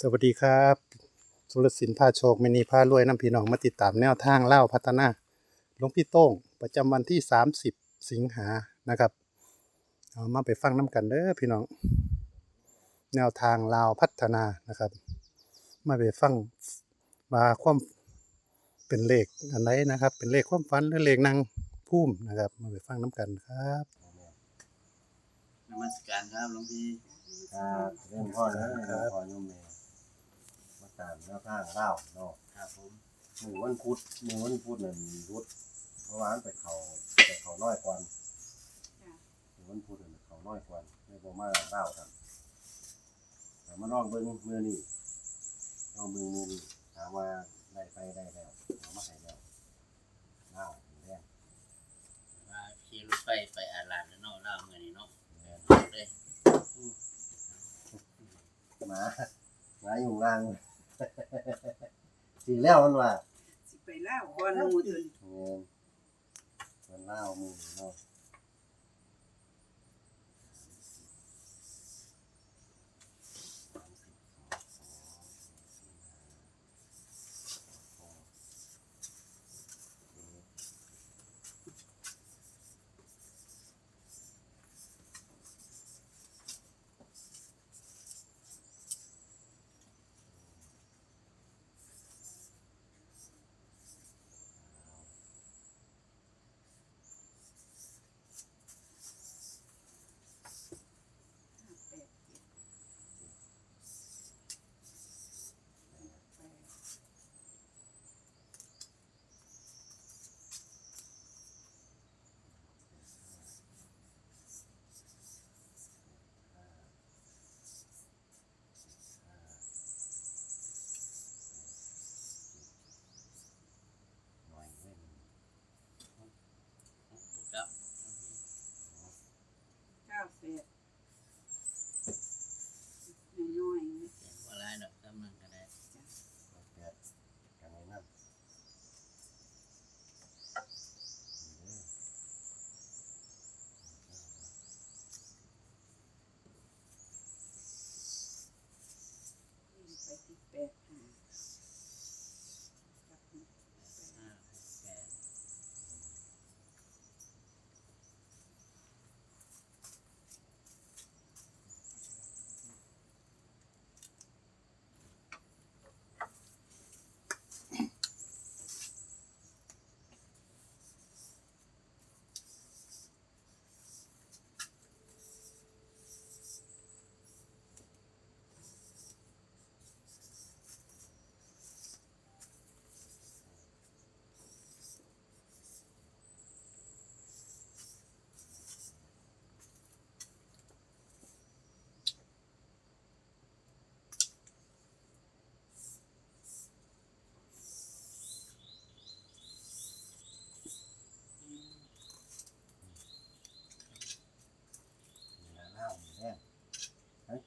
สวัสดีครับสุรศิลป์พาโชคมินีพารวยน้ำพี่น้องมาติดตามแนวทางเล่าพัฒนาหลวงพี่โต้งประจำวันที่ 30 สิงหานะครับเอามาไปฟังน้ำกันเด้อพี่น้อง แนวทางลาวพัฒนานะครับ มาไปฟังมาความเป็นเลขอันไหนนะครับ เป็นเลขความฝันหรือเลขนางพุ่มนะครับ มาไปฟังน้ำกันครับนมัสการครับหลวงพี่ครับเริ่มพ่อแล้วเริ่มพ่อโยมเมย์มาตาม แนวทางเล่าเนาะครับผมมือวันพุธมือวันพุธนั่นรุดเพราะว่ามันไปเขาไปเขาน้อยกว่ามือวันพุธนั่นเขาน้อยกว่าไม่บ่มาเล่ากันแต่มาลองเบิ่งมือนี่ลองเบิ่งมือนี่ถามว่าได้ไปได้แล้วเอามาให้แล้วเล่าแรงว่าขี่รถไฟไปอาลานแล้วเนาะเล่าเมื่อนี้เนาะแรงเลยหมาหมาอยู่ล่าง สิแล้วมันว่าสิไปล่าวก่อนหมู่จน เงินมันเล่ามือเนาะ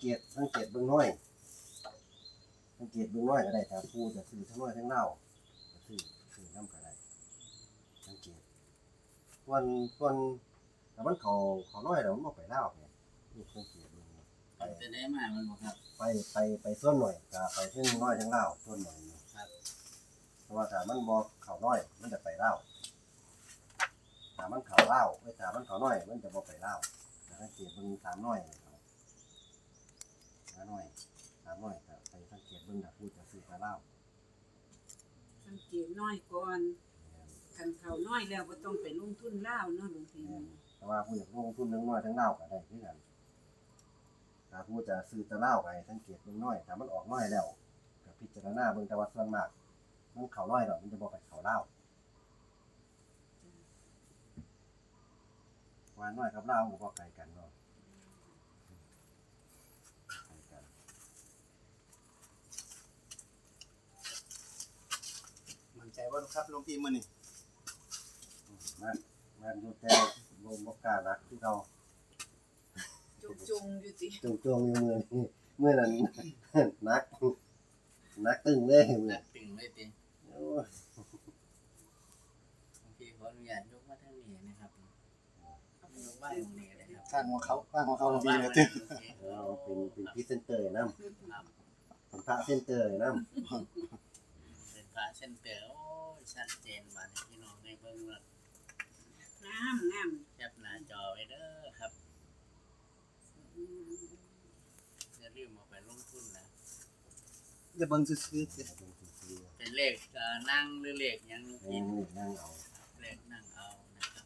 กตสังเกตเบิ่งน้อยสังเกตเบิ่งน้อยก็ได้ถ้าพูดจะซื้อทั้งน้อยทั้งเล่าก็ซื้อซื้อน้ำก็ได้สังเกตส่วนส่วนแต่มันเขาเขาน้อยแล้วมันบ่ไปเล่าเนี่ยนี่สังเกตเบิ่งไปจะได้มามันบ่ครับ ไปไปไปส่วนหน่อยก็ไปทั้งน้อยทั้งเล่าส่วนหน่อยนี่ครับเพราะว่าถ้ามันบ่เขาน้อย มันจะไปเล่าถ้ามันเขาเล่าไอ้ยถ้ามันเขาน้อย มันจะบ่ไปเล่าแล้วสังเกตเบิ่งสามน้อย นี่ครับสามน้อยสามน้อยก็ไปสังเกตเบิ่งถ้าพูดจะซื้อจะเล่าสังเกตน้อยก่อนคันเขาน้อยแล้วบ่ต้องไปลงทุนล่าวเนาะหลวงพี่แต่ว่าผู้อยากลงทุนทั้งน้อยทั้งเล่าก็ได้คือกันถ้าผู้จะซื้อจะเล่าไปสังเกตเบิ่งน้อยถ้ามันออกน้อยแล้วก็พิจารณาเบิ่งแต่ว่าส่วนมากมันเขาน้อยดอกมันจะบ่ไปเขาเล่าว่าน้อยกับเล่าก็บ่ไกลกันเนาะไกลกัน มั่นใจว่า ครับหลวงพี่มื้อนี้มันมันอยู่แต่บ่บ่กล้ารักคือเก่าจุกจงอยู่ติจงจงอยู่มือนี่มือนั้นนักนักตึงเลยมือหนันั้นกตึงเลยติโอ้ยหลวงพี่ขออนุญาตยกมาทางนี้นะครับยกบ้านตรงนี้เลยครับข้างของเขาข้างของเขาหลวงพี่บ้านเนี่ยหลวงพี่เราเป็นเป็นพรีเซนเตอร์นำครับเป็นพระเส้นเตอร์เลยนะ เป็นพระเส้นเต๋อโอ้ยชัดเจนมาในพี่น้องในเบิ่งว่างามงามแคปหน้าจอไว้เด้อครับอย่าลืมเอาไปลงทุนนะอย่าเบิ่งซื่อเป็นซื้อเป็นเลขเอ่อนั่งหรือเลขหยังๆกินนี่นั่งเอาเลขนั่งเอานะครับ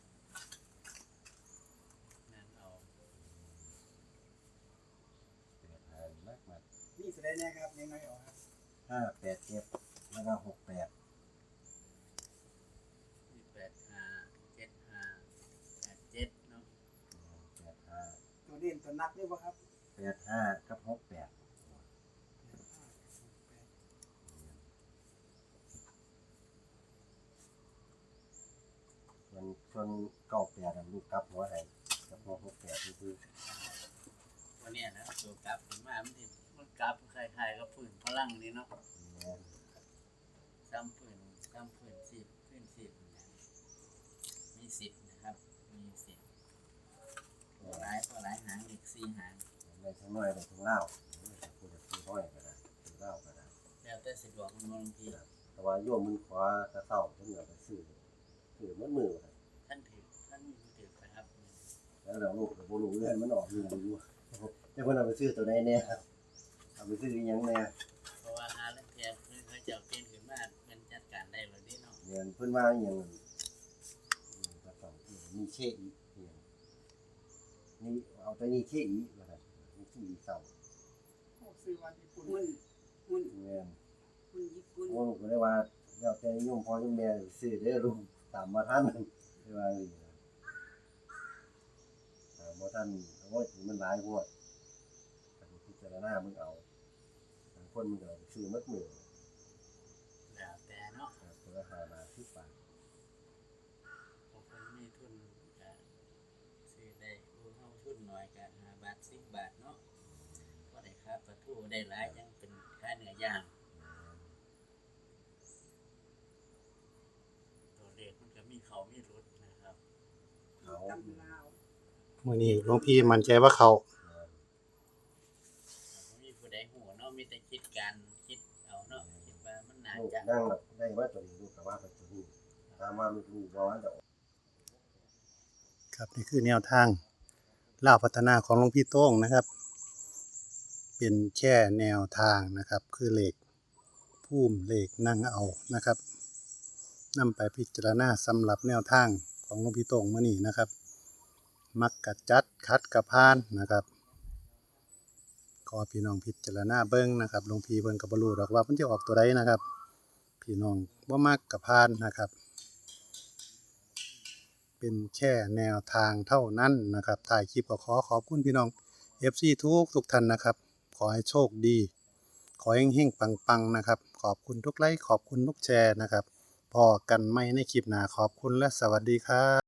นั่งเอาแปดหามากมากๆนี่แสดงนะครับยังไงออกครับห้าแปดเจ็ด แล้วก็หกแปดที่แปดห้าเจ็ดห้าแปดเจ็ดเนาะแปดห้าตัวเด่นตัวนักด้วยป่ะครับแปดห้ากับหกแปดมันชนเก้าแปดอะลูกกลับหัวให้กับหัวหกแปดนี่คือวันเนี้ยนะตัวกลับถึงมามันที่มันกลับคล้ายๆกับฝืนพลังนี่เนาะเนี่ ยซ้ำฝืนซ้ำฝืนสิบฝืนสิบเนี่ยมีสิบนะครับ มีสิบตัวร้ายตัวร้ายหางอีกสี่หางในทั้งน้อยในทั้งเล่าพูดจะซื้อน้อยก็ได้ซื้อเล่าก็ได้แล้วแต่สะดวกมันบางทีแต่ว่าโยมมือขวาตะเศร้าถึงเอาไปซื้อซื้อมันมือท่านถือท่านมีมือถือไปครับ แล้วเราลูกกับโบลูเลื่อนมันออกอยู่อยู่จะเพิ่นเอาไปซื้อตัวไหนเนี่ยเอาไปซื้ออีหยังเนี่ เลยนี่เนเพิ่นว่าอหยังตะเศร้ามีเชอีเนี่ยนี่เอาไปนี่เชอีว่าซั่นนี่เชอีเศร้าพวกซื้อวันญี่ปุ่นหุ่นหุ่นเงินหุ่นญี่ปุ่นโอ้ลูกก็เลยว่าเดี๋ยวแต่โยมพ่อโยมแม่ซื้อเด้อลูกตามมาทันได้ว่าอีกตามมาทันโอ้ยมันหลายโพดอันนี้พิจารณามึงเอาคนมึงเอาซื้อมัดมือะครับตัวละห้าบาทสิบบาทบางคนมีทุนก็ซื้อได้ผู้เข้าทุนน้อยก็ห้าบาทสิบบาทเนาะก็ได้ค่าปลาทูได้หลายยังเป็นค่าเนื้อย่างตัวเลขมันก็มีเขามีรุดนะครับเขาตำลาวมื้อนี้หลวงพี่มั่นใจว่าเขาแต่บ่มีผู้ใดหูเนาะมีแต่คิดการคิดเอาเนาะคิดว่ามันน่าลูกจะ นั่งแบบได้ว่าตัวนี้ลูกก็ ว่าไปตัวนี้ตามมาลูกลูกว่าว่าจะครับนี่คือแนวทางล่าพัฒนาของหลวงพี่โต้งนะครับ เป็นแค่แนวทางนะครับ คือเหล็กพุ่มเหล็กนั่งเอานะครับนำไปพิจารณาสำหรับแนวทางของหลวงพี่โต้งมื่อนี้นะครับ มักกัดจัดคัดกระพานนะครับขอพี่น้องพิจารณาเบิ้งนะครับหลวงพี่เพิ่นก็บ่รู้หรอกว่ามันจะออกตัวใดนะครับ พี่น้องบ่มากกับพานนะครับ เป็นแค่แนวทางเท่านั้นนะครับถ่ายคลิปก็ขอขอบคุณพี่น้อง FC ทุกทุกท่านนะครับ ขอให้โชคดี ขอให้เฮงๆปังๆนะครับ ขอบคุณทุกไลค์ขอบคุณทุกแชร์นะครับพอกันไม่ในคลิปหนาขอบคุณและสวัสดีครับ